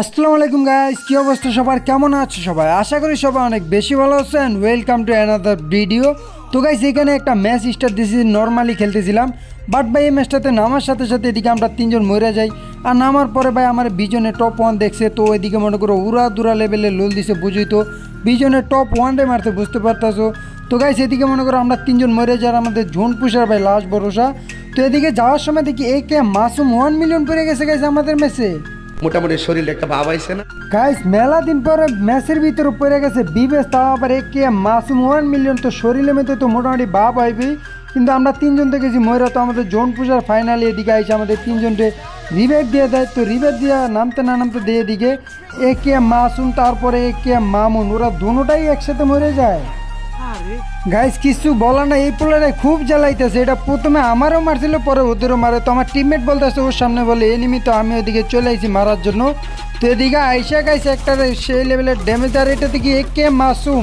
আসসালামু আলাইকুম গাইস কি অবস্থা সবার? কেমন আছো সবাই? আশা করি সবাই অনেক বেশি ভালো আছেন। ওয়েলকাম টু অ্যানাদার ভিডিও তো গাইস এখানে একটা ম্যাচ স্টার্ট দিয়েছি নর্মালি খেলতেছিলাম। বাট ভাই, এই ম্যাচটাতে নামার সাথে সাথে এদিকে আমরা তিনজন মরে যাই। আর নামার পরে, ভাই, আমার বিজনে টপ ওয়ান দেখছে। তো এদিকে মনে করো উড়া দুরা লেভেলে লোল দিছে, বুঝই তো। বিজনে টপ ওয়ানরে মারতে বুঝতে পারতাছো? তো গাইস এদিকে মনে করো আমরা তিনজন মরে যাই আর আমাদের ঝোন পুষার ভাই, লাশ ভরসা। তো, এদিকে যাওয়ার সময় দেখি A K Masum one million পড়ে গেছে গাইস আমাদের ম্যাচে মোটামুটি শরীরে একটা ভাব আইছে না। গাইস মেলা দিন পরে ম্যাচের ভিতরে পড়ে গেছে বিবেশ তাও আবার একে মাসুম ওয়ান মিলিয়ন তো শরীরে মেতে তো মোটামুটি ভাব আইবি কিন্তু আমরা তিনজন দেখেছি ময়রা, তো আমাদের জোন পূজার ফাইনালি এদিকে আইসে আমাদের তিনজনকে রিবেক দিয়ে দেয়। তো রিবেক দিয়ে নামতে না নামতে দিয়ে এদিকে এ কে মাসুম, তারপরে এ কে মামুন, ওরা দুটাই একসাথে মরে যায়। গাইস, কিছু বলা না এই পোলারে খুব জ্বালাইতেছে, এটা প্রথমে আমারও মারছিল পরে ওদেরও মারে। তো আমার টিমমেট বলতেছে, ওর সামনে বলে এনিমি তো আমি ওদিকে চলে আইছি মারার জন্য। তো এদিকে আইসা গাইছে, একটা সেই লেভেলের ড্যামেজ আর এটা দেখি একে মাসুম?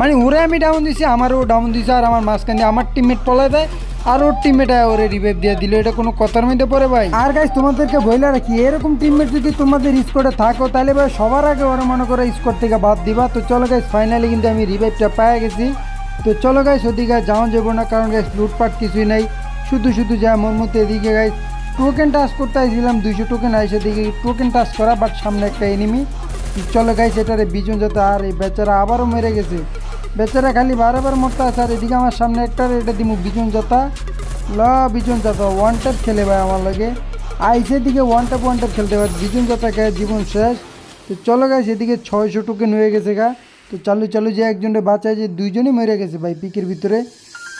মানে ওরে আমি ডাউন দিছি, আমারও ডাউন দিছে, আর আমার মাঝখান দিয়ে আমার টিমমেট পলাই দেয়। আর ওর টিমমেট ওরে রিভাইভ দিয়ে দিল। এটা কোনো কথার মধ্যে পড়ে ভাই? আর গাইস তোমাদেরকে বইলা রাখি, এরকম টিমমেট যদি তোমাদের স্কোরে থাকো, তাহলে ভাই সবার আগে ওরা মনে করো স্কোর থেকে বাদ দিবা। তো চলো গাইস ফাইনালি কিন্তু আমি রিভাইভটা পেয়ে গেছি। তো চলো গাইস ওদিকে যাওয়া যাব না, কারণ গাইস লুটপাট কিছুই নাই। শুধু শুধু যা মোর মতো এদিকে গাইস টোকেন টাচ করতে আইছিলাম, দুইশো টোকেন আইসে দিকে টোকেন টাচ করা বাট সামনে একটা এনিমি চলো গাইস এটারে বিজন যাতে আর এই বেচারা আবারও মেরে গেছে। বেচারা খালি বারবার মরতে আছে, আর এদিকে আমার সামনে একটা এটা দিমু বিজন যাতা ল, বিজন যাতা ওয়ান ট্যাপ খেলে ভাই আমার লাগে। আইসের দিকে ওয়ান ট্যাপ ওয়ান ট্যাপ খেলতে পারে বিজন যাতা খেয়ে জীবন শেষ। তো চলো গাইস এদিকে ছয়শো টোকেন হয়ে গেছে গা। তো চালু চালু যে একজনে বাঁচায় যে দুইজনই মরে গেছে ভাই পিকের ভিতরে।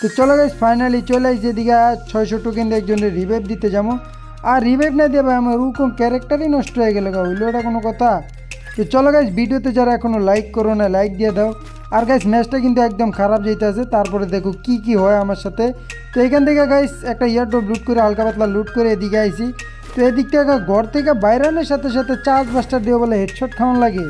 তো চলো গাইস ফাইনালি চলে আসছে এদিকে ছয়শো টোকেন দিয়ে একজনের রিভাইভ দিতে যাব। আর রিভাইভ না দিয়ে ভাই, আমার ওরকম ক্যারেক্টারই নষ্ট হয়ে গেল গা, হইল এটা কোনো কথা? তো চলো গাইস ভিডিওতে যারা এখনও লাইক করো না লাইক দিয়ে দাও। আর গাইস ম্যাচটা কিন্তু একদম খারাপ যেতেছে তারপরে দেখো কি কি হয় আমার সাথে। তো এখান থেকে গাইস একটা ইয়ারড্রপ লুট করে, হালকা পাতলা লুট করে এদিকে আইছি। তো এদিক থেকে ঘর থেকে বাইরানোর সাথে সাথে চার্জ বাস্টার দিয়ে বলে হেডশট খাওয়ান লাগে।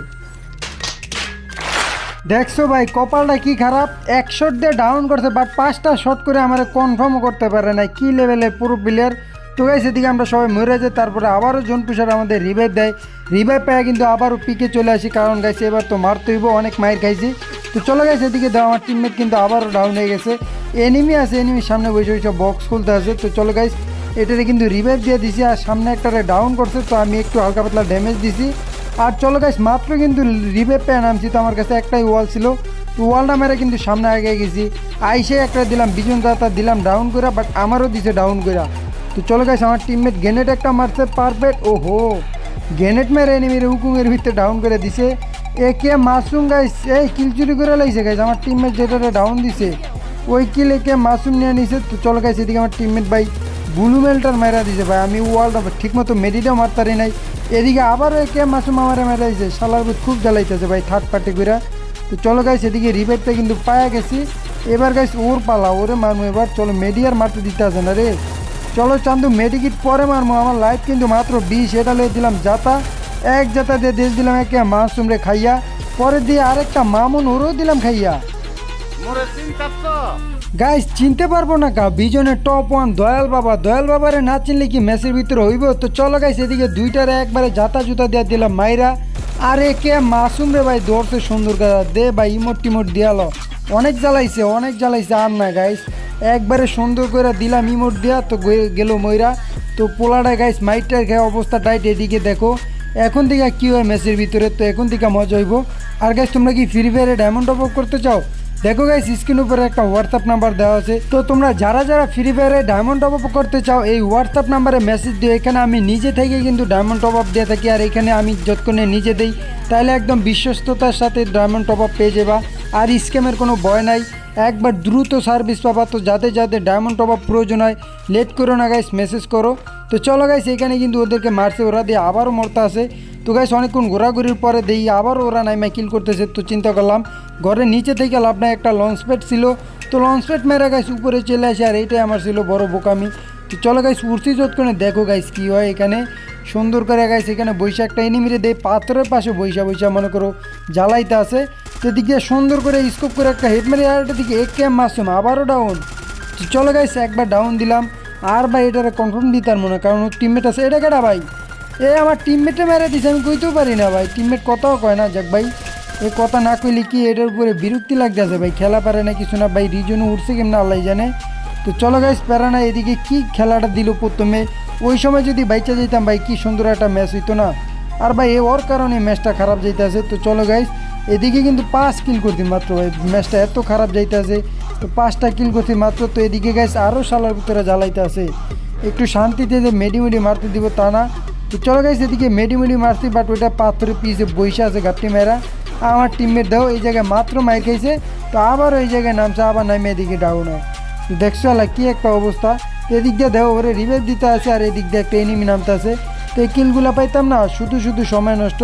দেখছ ভাই, কপালটা কি খারাপ? এক শট দিয়ে ডাউন করছে বাট পাঁচটা শট করে আমার কনফার্মও করতে পারে না কি লেভেলের পুরো প্লেয়ার তো গাইস এদিকে আমরা সবাই মরে যাই, তারপরে আবারও জন পুষার আমাদের রিভাইভ দেয়। রিভাইভ পেয়ে কিন্তু আবারও পিকে চলে আসি, কারণ গাইছে এবার তো মারতে হইব, অনেক মায়ের খাইছি। তো চলে গেছে এদিকে দাও আমার টিমমেট কিন্তু আবারও ডাউন হয়ে গেছে। এনিমি আছে এনিমির সামনে বসে বসে বক্স খুলতে আছে তো চলো গাইস এটাতে কিন্তু রিভাইভ দিয়ে দিছি, আর সামনে একটা ডাউন করছে, তো আমি একটু হালকা পাতলা ড্যামেজ দিছি। আর চলো গাইস মাত্র কিন্তু রিভে পেয়ে নামছি, তো আমার কাছে একটাই ওয়াল ছিল। তো ওয়ালটা মেরে কিন্তু সামনে আগে গেছি। আইসে একটা দিলাম, বিজন দাতা দিলাম ডাউন করা বাট আমারও দিছে ডাউন করে তো চলো গাইস আমার টিমমেট গ্রেনেড একটা মারছে পারফেক্ট ও হো গ্রেনেড মেরে এনিমির হুকুমের ভিতরে ডাউন করে দিছে। এ কে মাসুম গাইস এই কিল চুরি করে লাইছে গাইস আমার টিমমেট যেটা ডাউন দিছে, ওই কিল একে মাসুম নিয়ে নিছে। তো চলো গাইস এদিকে আমার টিমমেট ভাই ব্লু মেলটার মেরা দিছে ভাই, আমি ওয়ালটা ঠিক মতো মেডিটাও মারতারি নাই। এদিকে আবারও একে মাসুম আমারে মেরা দিছে, শালার বুধ খুব জ্বালাইতেছে ভাই থার্ড পার্টি করে তো চলো গাইস এদিকে রিভাইভটা কিন্তু পায়া গেছি। এবার গাইস ওর পালা, ওরে মারমু এবার, চলো মেডিয়ার মারতে দিতে আছে না রে। চলো চান্দু মেডিকিট পরে মারমু। আমার লাইফ কিন্তু মাত্র বিশ এটা লিয়ে দিলাম জাতা এক জাতা দিয়ে দেশ দিলাম একে মাসুম রে খাইয়া। পরে দিয়ে আরেকটা মামুন ওরও দিলাম খাইয়া। গাইস চিনতে পারব না কা বিজনের টপ ওয়ান দয়াল বাবা। দয়াল বাবারে না চিনলে কি মেসের ভিতরে হইব? তো চলো গাইস এদিকে দুইটারে একবারে জাতা জুতা দিয়ে দিলাম মাইরা। আরে কে মাসুম রে ভাই দৌড়ছে সুন্দর গাদা দে ভাই ইমোট টিমোট দিয়ালো অনেক জ্বালাইছে অনেক জ্বালাইছে। আর না গাইস একবারে সুন্দর করে দিলাম ইমোট দেওয়া তো গেল ময়রা। তো পোলাটা গাইস মাইটার গায়ে অবস্থা টাইট এদিকে দেখো। এখন থেকে কী হয় ম্যাচের ভিতরে, তো এখন থেকে মজা হইব। আর গাইস তোমরা কি ফ্রি ফায়ারে ডায়মন্ড অপ করতে চাও? দেখো গাইস স্ক্রিন উপরে একটা হোয়াটসঅ্যাপ নাম্বার দেওয়া আছে। তো তোমরা যারা যারা ফ্রি ফায়ারে ডায়মন্ড টপ আপ করতে চাও, এই হোয়াটসঅ্যাপ নাম্বারে মেসেজ দিও। এখানে আমি নিজে থেকে কিন্তু ডায়মন্ড টপ আপ দিয়ে থাকি, আর এখানে আমি যতক্ষণে নিজে দেই, তাহলে একদম বিশ্বস্ততার সাথে ডায়মন্ড টপ আপ পেয়ে যাবা। আর স্ক্যামের কোনো ভয় নাই। একবার দ্রুত সার্ভিস পাবা। তো যাতে যাতে ডায়মন্ড টপ আপ প্রয়োজন হয় লেট করো না গাইস মেসেজ করো। তো চলো গাইস এখানে কিন্তু ওদেরকে মারছে, ওরা দিয়ে আবারও মরতে আসে। তো গাইস অনেকক্ষণ ঘোরাঘুরির পরে দেই আবার ওরা নাইমা কিল করতেছে, তো চিন্তা করলাম ঘরের নিচে থেকে লাভ নাই, একটা লঞ্চ প্যাড ছিল। তো লঞ্চ প্যাড মেরা গাইস উপরে চলে আসে, আর এইটাই আমার ছিল বড় বোকামি। তো চলো গাইস উড়ছি যতক্ষণে দেখো গাইস কী হয় এখানে। সুন্দর করে গাইস এখানে বৈশা একটা এনিমিরে দেয়, পাথরের পাশে বৈশা বৈশা, মনে করো, জ্বালাইতে আছে। তো দিকে সুন্দর করে স্কোপ করে একটা হেড মেরে, আর একটা দিকে এক ক্যাম মাসুম আবারও ডাউন চলো গাইস একবার ডাউন দিলাম। আর ভাই, এটারে কনফার্ম দিতার মনে কারণ টিমমেট আছে। এটা কেটা ভাই? এ, আমার টিমমেটে মেরে দিছে, আমি কইতেও পারি না ভাই। টিমমেট কথাও কয় না, যাক ভাই। এই কথা না কইলে কি এটার উপরে বিরক্তি লাগতেছে ভাই? খেলা পারে না কিছু না, ভাই, রিজনও উঠছে কেমন আল্লাহ জানে। তো চলো গাইস প্যারা না এদিকে কি খেলাটা দিল প্রথমে। ওই সময় যদি বাইচা যেতাম ভাই, কি সুন্দর একটা ম্যাচ হইতো না। আর ভাই, এ, ওর কারণে ম্যাচটা খারাপ যাইতেছে। তো চলো গাইস এদিকে কিন্তু পাঁচ কিল করতি মাত্র ভাই। ম্যাচটা এত খারাপ যাইতেছে, তো পাঁচটা কিল করতি মাত্র। তো এদিকে গাইস আরও সালার ভিতরে জ্বালাইতে আছে একটু শান্তিতে যে মেডি মেডি মারতে দিব তা না। তো চলো গাইস এদিকে মেডি মেডি মারছি বাট ওইটা পাথরে পিসে বইসে আছে গাপটি মেয়েরা আমার টিমমেট দাও এই জায়গায় মাত্র মাইর খাইছে, তো আবার ওই জায়গায় নামছে, আবার নামে এদিকে ডাউন হয়। দেখছ আল্লাহ কি একটা অবস্থা। এদিক দিয়ে দেও ওরে রিভাইভ দিতে আছে, আর এদিক দিয়ে একটা এনিমি নামতে আছে। তো এই কিলগুলো পাইতাম না, শুধু শুধু সময় নষ্ট।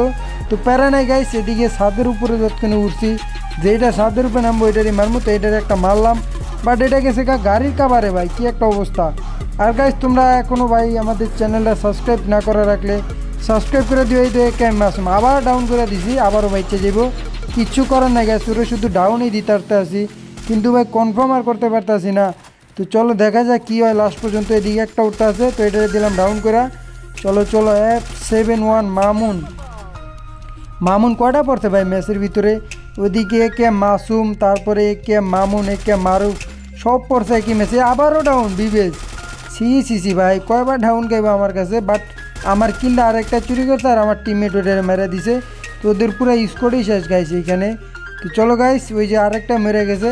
তো প্যারা নাই গাইস এদিকে ছাদের উপরে যতক্ষণে উঠছি যে যেটা ছাদের উপরে নামবো এটারই মারমো, তো এটার একটা মারলাম। বাট এটা গেছে কা গাড়ির কাবারে ভাই, কি একটা অবস্থা। আর গাইস তোমরা এখনও ভাই আমাদের চ্যানেলটা সাবস্ক্রাইব না করে রাখলে সাবস্ক্রাইব করে দিয়ে তো ক্যাম মাসুম আবার ডাউন করে দিছি, আবারও বাইচে যাব কিচ্ছু করার নাই গাইস ওরা শুধু ডাউনই দিতে আসি কিন্তু ভাই কনফার্ম আর করতে পারতাছি না। তো চলো দেখা যাক কী হয় লাস্ট পর্যন্ত এদিকে একটা উঠতে আছে, তো এটা দিলাম ডাউন করে। চলো চলো F seven one Mamun. Mamun কয়টা পড়ছে ভাই ম্যাচের ভিতরে? ওদিকে কে মাসুম, তারপরে কে মামুন একে মারুফ, সব পড়ছে একই ম্যাচে আবারও ডাউন বিবেশ সি সি সি ভাই, কয়বার ডাউন গাইবে আমার কাছে বাট আমার কিলটা আরেকটা চুরি করছে আর আমার টিমমেট ওটা মেরে দিছে। তো ওদের পুরো স্কোরই শেষ গাইছে এখানে। তো চলো গাইস ওই যে আরেকটা মেরে গেছে।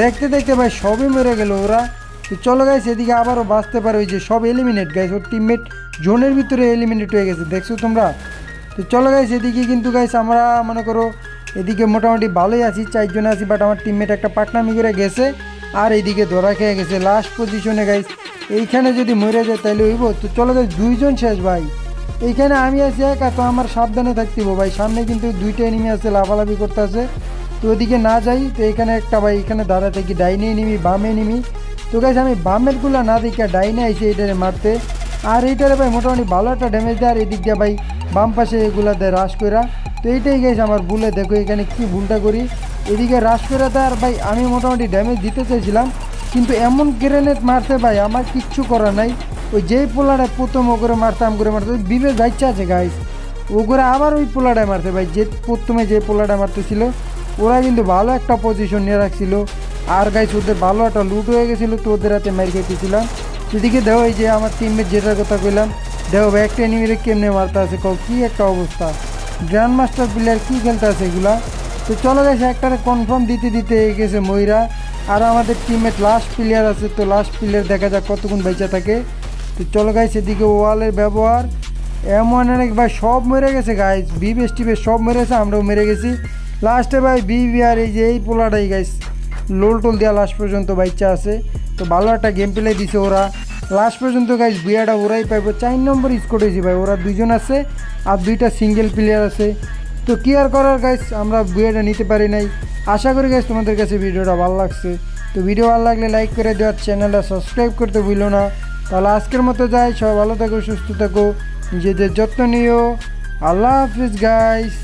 দেখতে দেখতে ভাই, সবই মেরে গেল ওরা। তো চলো গাইস এদিকে আবারও বাঁচতে পারে ওই যে সব এলিমিনেট গাইস ওর টিমমেট জোনের ভিতরে এলিমিনেট হয়ে গেছে, দেখছ তোমরা? তো চলো গাইস এদিকে কিন্তু গাইস আমরা মনে করো এদিকে মোটামুটি ভালোই আছি, চারজনে আছি বাট আমার টিমমেট একটা পাটনামি করে গেছে। আর এইদিকে ধরা খেয়ে গেছে লাস্ট পজিশনে গাইস এইখানে যদি মরে যায় তাহলে হইব, তো চলো গাইস দুইজন শেষ ভাই। এইখানে আমি আছি একা, তো আমার সাবধানে থাকতে ভাই। সামনে কিন্তু দুইটা এনিমি আছে, লাফালাফি করতে আছে তো ওদিকে না যাই, তো এখানে একটা ভাই, এখানে দাঁড়া থাকি, ডাইনে নিমি বামে নিমি তো গাইস আমি বামেরগুলো না দেখে ডাইনে আইছি এটারে মারতে। আর এইটারে ভাই মোটামুটি ভালো একটা ড্যামেজ দেয়, আর এদিক দিয়ে ভাই বাম পাশে এগুলা দেয় রাশ কইরা। তো এইটাই গেছে আমার ভুলে দেখো এখানে কি ভুলটা করি। এদিকে রাশ করে আর ভাই, আমি মোটামুটি ড্যামেজ দিতে চাইছিলাম কিন্তু এমন গ্রেনেড মারতে ভাই, আমার কিচ্ছু করার নাই। ওই যেই পোলাটা প্রথম ও করে মারতাম করে মারতে বিবেক বাচ্চা আছে গাইস ও করে আবার ওই পোলাটায় মারতে ভাই, যে প্রথমে যে পোলাটা মারতেছিল, ওরা কিন্তু ভালো একটা পজিশন নিয়ে রাখছিল। আর গাইস ওদের ভালো একটা লুট হয়ে গেছিল, তো ওদের হাতে মেরে খেতেছিলাম। এদিকে দেখো, এই যে আমার টিমমেট যেটার কথা কইলাম, দেখো ভাই, একটা এনিমিরে কেমনে মারতে আছে কি একটা অবস্থা। গ্র্যান্ড মাস্টার প্লেয়ার কী খেলতে আছে এগুলা? তো চলো গেছে একটা কনফার্ম দিতে দিতে গেছে ময়রা। আর আমাদের টিমের লাস্ট প্লেয়ার আছে, তো লাস্ট প্লেয়ার দেখা যাক কতক্ষণ বেঁচে থাকে। তো চলো গাইস এদিকে ওয়ালের ব্যবহার। এমন অনেক ভাই, সব মরে গেছে গাইস বি বেস টিবেস সব মেরেছে, আমরাও মেরে গেছি। লাস্টে ভাই বি আর এই যে এই পোলাটাই গাইস লোল টোল দেওয়া লাস্ট পর্যন্ত বাচ্চা আছে। তো ভালো একটা গেম প্লে দিছে ওরা। লাস্ট পর্যন্ত গাইস বিয়াটা ওরাই পাইবো। চার নম্বর স্কোর হয়েছে ভাই, ওরা দুজন আছে, আর দুইটা সিঙ্গেল প্লেয়ার আছে। তো কী আর করার গাইস আমরা বিয়েটা নিতে পারি নাই। আশা করি গাইস তোমাদের কাছে ভিডিওটা ভালো লাগছে। তো ভিডিও ভালো লাগলে লাইক করে দেওয়ার চ্যানেলটা সাবস্ক্রাইব করতে ভুলো না। তাহলে আজকের মতো যাই, সবাই ভালো থাকো, সুস্থ থাকো। নিজেদের যত্ন নিও। আল্লাহ হাফিজ গাইস